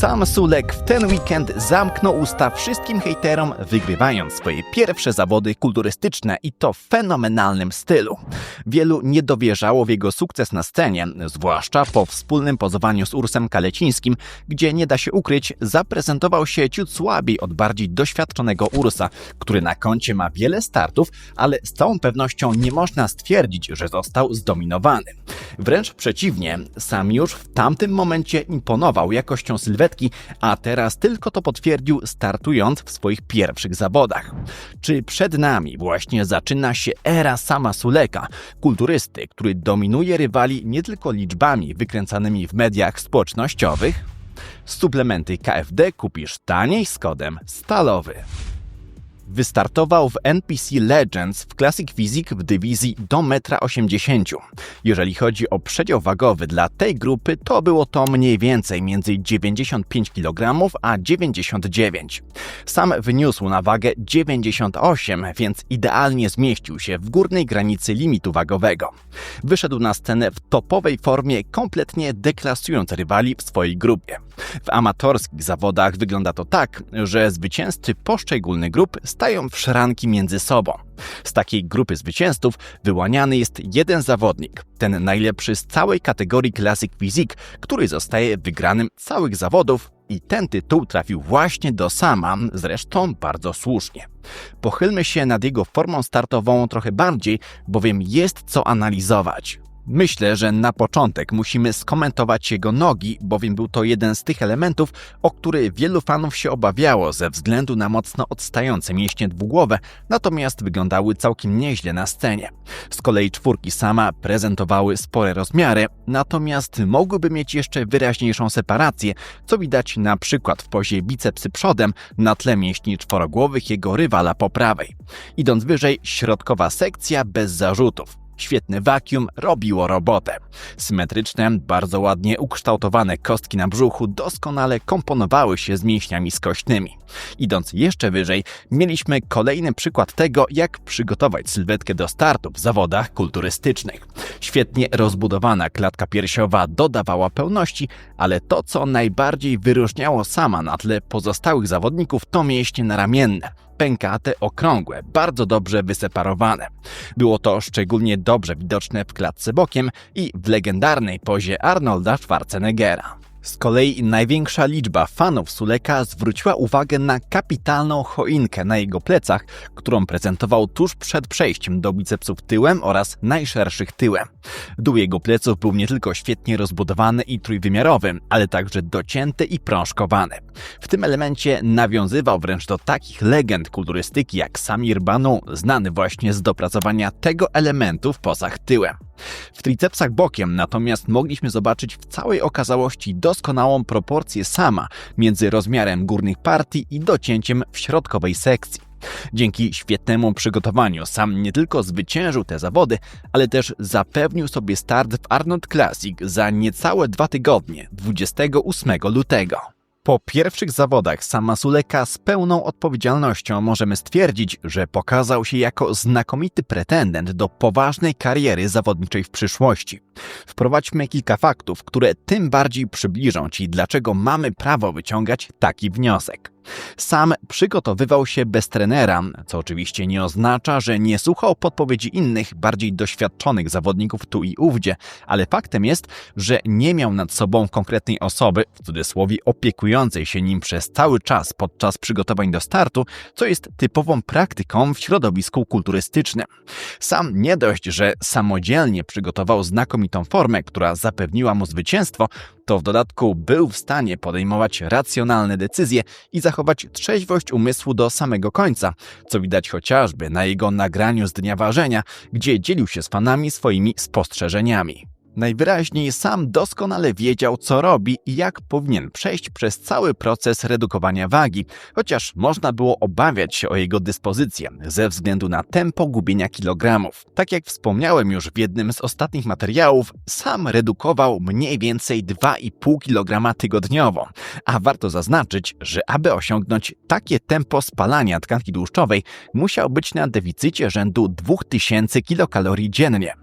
Sam Sulek w ten weekend zamknął usta wszystkim hejterom, wygrywając swoje pierwsze zawody kulturystyczne i to w fenomenalnym stylu. Wielu nie dowierzało w jego sukces na scenie, zwłaszcza po wspólnym pozowaniu z Ursem Kalecińskim, gdzie nie da się ukryć, zaprezentował się ciut słabiej od bardziej doświadczonego Ursa, który na koncie ma wiele startów, ale z całą pewnością nie można stwierdzić, że został zdominowany. Wręcz przeciwnie, sam już w tamtym momencie imponował jakością sylwetki, a teraz tylko to potwierdził startując w swoich pierwszych zawodach. Czy przed nami właśnie zaczyna się era sama Suleka, kulturysty, który dominuje rywali nie tylko liczbami wykręcanymi w mediach społecznościowych? Suplementy KFD kupisz taniej z kodem stalowy. Wystartował w NPC Legends w Classic Physique w dywizji do 1,80 m. Jeżeli chodzi o przedział wagowy dla tej grupy, to było to mniej więcej między 95 kg a 99. Sam wyniósł na wagę 98, więc idealnie zmieścił się w górnej granicy limitu wagowego. Wyszedł na scenę w topowej formie, kompletnie deklasując rywali w swojej grupie. W amatorskich zawodach wygląda to tak, że zwycięzcy poszczególnych grup stają w szranki między sobą. Z takiej grupy zwycięzców wyłaniany jest jeden zawodnik, ten najlepszy z całej kategorii Classic Physique, który zostaje wygranym całych zawodów i ten tytuł trafił właśnie do Sama, zresztą bardzo słusznie. Pochylmy się nad jego formą startową trochę bardziej, bowiem jest co analizować. Myślę, że na początek musimy skomentować jego nogi, bowiem był to jeden z tych elementów, o który wielu fanów się obawiało ze względu na mocno odstające mięśnie dwugłowe, natomiast wyglądały całkiem nieźle na scenie. Z kolei czwórki sama prezentowały spore rozmiary, natomiast mogłyby mieć jeszcze wyraźniejszą separację, co widać na przykład w pozie bicepsy przodem na tle mięśni czworogłowych jego rywala po prawej. Idąc wyżej, środkowa sekcja bez zarzutów. Świetny wakium robiło robotę. Symetryczne, bardzo ładnie ukształtowane kostki na brzuchu doskonale komponowały się z mięśniami skośnymi. Idąc jeszcze wyżej, mieliśmy kolejny przykład tego, jak przygotować sylwetkę do startu w zawodach kulturystycznych. Świetnie rozbudowana klatka piersiowa dodawała pełności, ale to, co najbardziej wyróżniało sama na tle pozostałych zawodników, to mięśnie naramienne pękate, okrągłe, bardzo dobrze wyseparowane. Było to szczególnie dobrze widoczne w klatce bokiem i w legendarnej pozie Arnolda Schwarzeneggera. Z kolei największa liczba fanów Suleka zwróciła uwagę na kapitalną choinkę na jego plecach, którą prezentował tuż przed przejściem do bicepsów tyłem oraz najszerszych tyłem. Dół jego pleców był nie tylko świetnie rozbudowany i trójwymiarowy, ale także docięty i prążkowany. W tym elemencie nawiązywał wręcz do takich legend kulturystyki jak Samir Banu, znany właśnie z dopracowania tego elementu w posach tyłem. W tricepsach bokiem natomiast mogliśmy zobaczyć w całej okazałości doskonałą proporcję sama między rozmiarem górnych partii i docięciem w środkowej sekcji. Dzięki świetnemu przygotowaniu sam nie tylko zwyciężył te zawody, ale też zapewnił sobie start w Arnold Classic za niecałe dwa tygodnie, 28 lutego. Po pierwszych zawodach sama Suleka z pełną odpowiedzialnością możemy stwierdzić, że pokazał się jako znakomity pretendent do poważnej kariery zawodniczej w przyszłości. Wprowadźmy kilka faktów, które tym bardziej przybliżą Ci, dlaczego mamy prawo wyciągać taki wniosek. Sam przygotowywał się bez trenera, co oczywiście nie oznacza, że nie słuchał podpowiedzi innych, bardziej doświadczonych zawodników tu i ówdzie, ale faktem jest, że nie miał nad sobą konkretnej osoby, w cudzysłowie opiekującej się nim przez cały czas podczas przygotowań do startu, co jest typową praktyką w środowisku kulturystycznym. Sam nie dość, że samodzielnie przygotował znakomitą formę, która zapewniła mu zwycięstwo, to w dodatku był w stanie podejmować racjonalne decyzje i zachować trzeźwość umysłu do samego końca, co widać chociażby na jego nagraniu z dnia ważenia, gdzie dzielił się z fanami swoimi spostrzeżeniami. Najwyraźniej sam doskonale wiedział, co robi i jak powinien przejść przez cały proces redukowania wagi, chociaż można było obawiać się o jego dyspozycję ze względu na tempo gubienia kilogramów. Tak jak wspomniałem już w jednym z ostatnich materiałów, sam redukował mniej więcej 2,5 kg tygodniowo, a warto zaznaczyć, że aby osiągnąć takie tempo spalania tkanki tłuszczowej, musiał być na deficycie rzędu 2000 kilokalorii dziennie.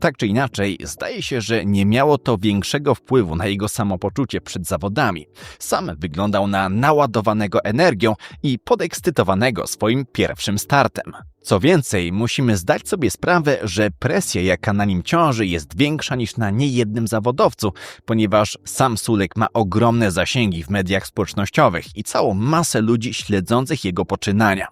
Tak czy inaczej, zdaje się, się, że nie miało to większego wpływu na jego samopoczucie przed zawodami. Sam wyglądał na naładowanego energią i podekscytowanego swoim pierwszym startem. Co więcej, musimy zdać sobie sprawę, że presja, jaka na nim ciąży, jest większa niż na niejednym zawodowcu, ponieważ sam Sulek ma ogromne zasięgi w mediach społecznościowych i całą masę ludzi śledzących jego poczynania.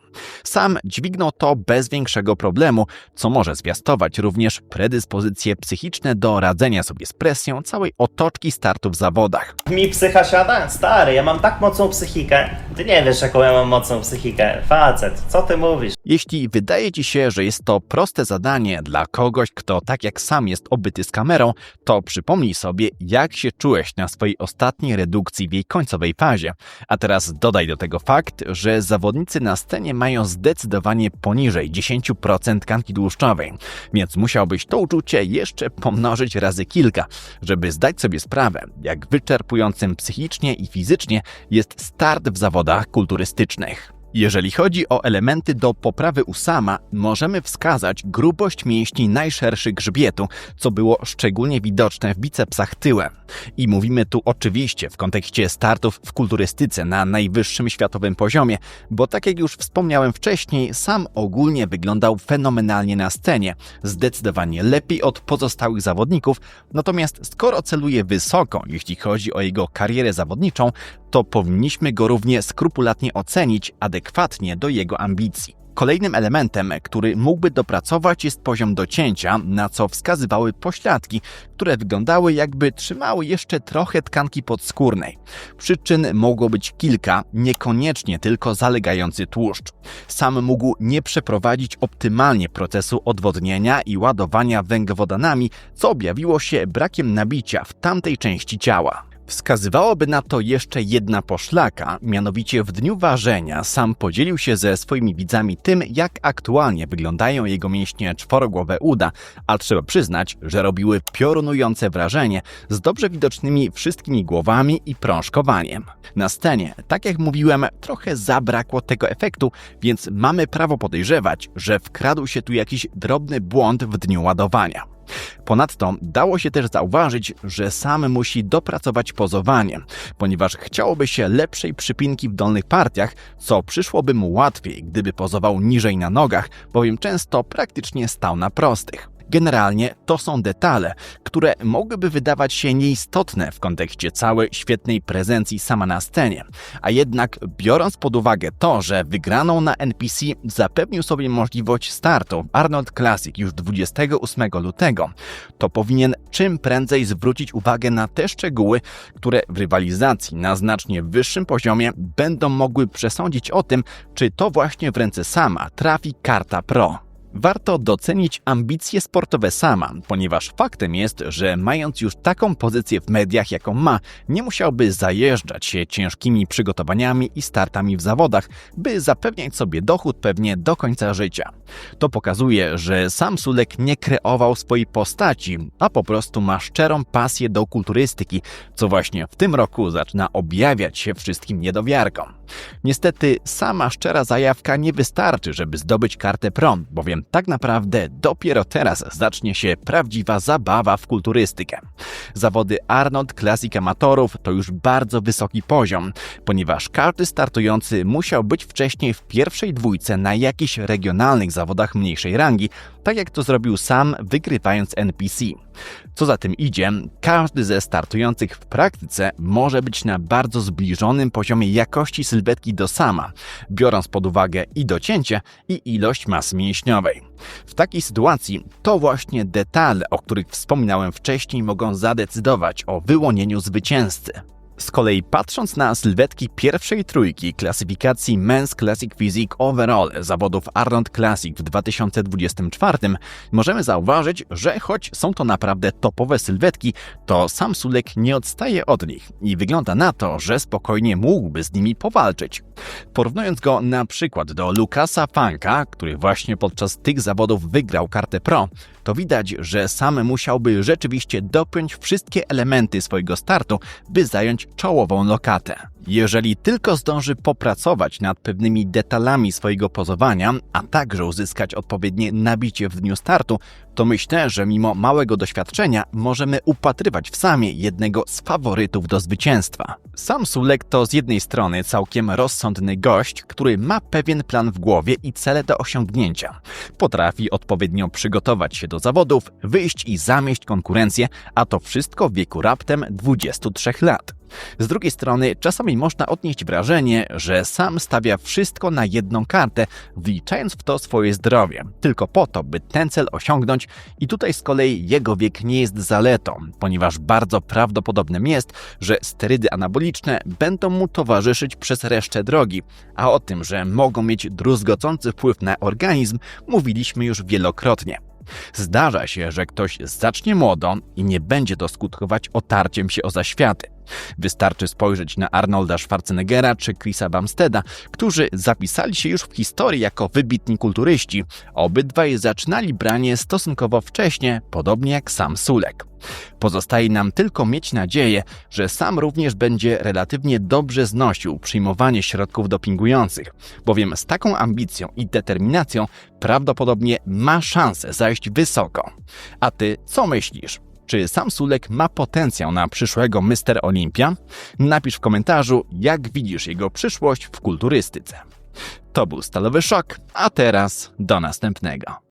Sam dźwignął to bez większego problemu, co może zwiastować również predyspozycje psychiczne do radzenia sobie z presją całej otoczki startu w zawodach. Mi psycha siada? Stary, ja mam tak mocną psychikę. Ty nie wiesz, jaką ja mam mocną psychikę. Facet, co ty mówisz? Jeśli wydaje ci się, że jest to proste zadanie dla kogoś, kto tak jak sam jest obyty z kamerą, to przypomnij sobie, jak się czułeś na swojej ostatniej redukcji w jej końcowej fazie. A teraz dodaj do tego fakt, że zawodnicy na scenie mają zdecydowanie poniżej 10% tkanki tłuszczowej, więc musiałbyś to uczucie jeszcze pomnożyć razy kilka, żeby zdać sobie sprawę, jak wyczerpującym psychicznie i fizycznie jest start w zawodach kulturystycznych. Jeżeli chodzi o elementy do poprawy Usama, możemy wskazać grubość mięśni najszerszych grzbietu, co było szczególnie widoczne w bicepsach tyłem. I mówimy tu oczywiście w kontekście startów w kulturystyce na najwyższym światowym poziomie, bo tak jak już wspomniałem wcześniej, sam ogólnie wyglądał fenomenalnie na scenie, zdecydowanie lepiej od pozostałych zawodników, natomiast skoro celuje wysoko, jeśli chodzi o jego karierę zawodniczą, to powinniśmy go równie skrupulatnie ocenić adekwatnie do jego ambicji. Kolejnym elementem, który mógłby dopracować, jest poziom docięcia, na co wskazywały pośladki, które wyglądały jakby trzymały jeszcze trochę tkanki podskórnej. Przyczyn mogło być kilka, niekoniecznie tylko zalegający tłuszcz. Sam mógł nie przeprowadzić optymalnie procesu odwodnienia i ładowania węglowodanami, co objawiło się brakiem nabicia w tamtej części ciała. Wskazywałoby na to jeszcze jedna poszlaka, mianowicie w dniu ważenia sam podzielił się ze swoimi widzami tym, jak aktualnie wyglądają jego mięśnie czworogłowe uda, a trzeba przyznać, że robiły piorunujące wrażenie z dobrze widocznymi wszystkimi głowami i prążkowaniem. Na scenie, tak jak mówiłem, trochę zabrakło tego efektu, więc mamy prawo podejrzewać, że wkradł się tu jakiś drobny błąd w dniu ładowania. Ponadto dało się też zauważyć, że sam musi dopracować pozowanie, ponieważ chciałoby się lepszej przypinki w dolnych partiach, co przyszłoby mu łatwiej, gdyby pozował niżej na nogach, bowiem często praktycznie stał na prostych. Generalnie to są detale, które mogłyby wydawać się nieistotne w kontekście całej świetnej prezencji sama na scenie, a jednak biorąc pod uwagę to, że wygraną na NPC zapewnił sobie możliwość startu Arnold Classic już 28 lutego, to powinien czym prędzej zwrócić uwagę na te szczegóły, które w rywalizacji na znacznie wyższym poziomie będą mogły przesądzić o tym, czy to właśnie w ręce sama trafi karta Pro. Warto docenić ambicje sportowe sama, ponieważ faktem jest, że mając już taką pozycję w mediach, jaką ma, nie musiałby zajeżdżać się ciężkimi przygotowaniami i startami w zawodach, by zapewniać sobie dochód pewnie do końca życia. To pokazuje, że sam Sulek nie kreował swojej postaci, a po prostu ma szczerą pasję do kulturystyki, co właśnie w tym roku zaczyna objawiać się wszystkim niedowiarkom. Niestety, sama szczera zajawka nie wystarczy, żeby zdobyć kartę prom, bowiem tak naprawdę dopiero teraz zacznie się prawdziwa zabawa w kulturystykę. Zawody Arnold Classic Amatorów to już bardzo wysoki poziom, ponieważ każdy startujący musiał być wcześniej w pierwszej dwójce na jakichś regionalnych zawodach mniejszej rangi, tak jak to zrobił sam, wygrywając NPC. Co za tym idzie, każdy ze startujących w praktyce może być na bardzo zbliżonym poziomie jakości sylwetki do sama, biorąc pod uwagę i docięcie, i ilość masy mięśniowej. W takiej sytuacji to właśnie detale, o których wspominałem wcześniej, mogą zadecydować o wyłonieniu zwycięzcy. Z kolei patrząc na sylwetki pierwszej trójki klasyfikacji Men's Classic Physique Overall zawodów Arnold Classic w 2024, możemy zauważyć, że choć są to naprawdę topowe sylwetki, to sam Sulek nie odstaje od nich i wygląda na to, że spokojnie mógłby z nimi powalczyć. Porównując go na przykład do Lukasa Fanka, który właśnie podczas tych zawodów wygrał kartę Pro, to widać, że sam musiałby rzeczywiście dopiąć wszystkie elementy swojego startu, by zająć czołową lokatę. Jeżeli tylko zdąży popracować nad pewnymi detalami swojego pozowania, a także uzyskać odpowiednie nabicie w dniu startu, to myślę, że mimo małego doświadczenia możemy upatrywać w Samie jednego z faworytów do zwycięstwa. Sam Sulek to z jednej strony całkiem rozsądny gość, który ma pewien plan w głowie i cele do osiągnięcia. Potrafi odpowiednio przygotować się do zawodów, wyjść i zamieść konkurencję, a to wszystko w wieku raptem 23 lat. Z drugiej strony, czasami można odnieść wrażenie, że sam stawia wszystko na jedną kartę, wliczając w to swoje zdrowie, tylko po to, by ten cel osiągnąć, i tutaj z kolei jego wiek nie jest zaletą, ponieważ bardzo prawdopodobnym jest, że sterydy anaboliczne będą mu towarzyszyć przez resztę drogi, a o tym, że mogą mieć druzgocący wpływ na organizm, mówiliśmy już wielokrotnie. Zdarza się, że ktoś zacznie młodo i nie będzie to skutkować otarciem się o zaświaty. Wystarczy spojrzeć na Arnolda Schwarzeneggera czy Chrisa Bumsteada, którzy zapisali się już w historii jako wybitni kulturyści. Obydwaj zaczynali branie stosunkowo wcześnie, podobnie jak sam Sulek. Pozostaje nam tylko mieć nadzieję, że sam również będzie relatywnie dobrze znosił przyjmowanie środków dopingujących, bowiem z taką ambicją i determinacją prawdopodobnie ma szansę zajść wysoko. A ty co myślisz? Czy sam Sulek ma potencjał na przyszłego Mister Olimpia? Napisz w komentarzu, jak widzisz jego przyszłość w kulturystyce. To był Stalowy Szok, a teraz do następnego.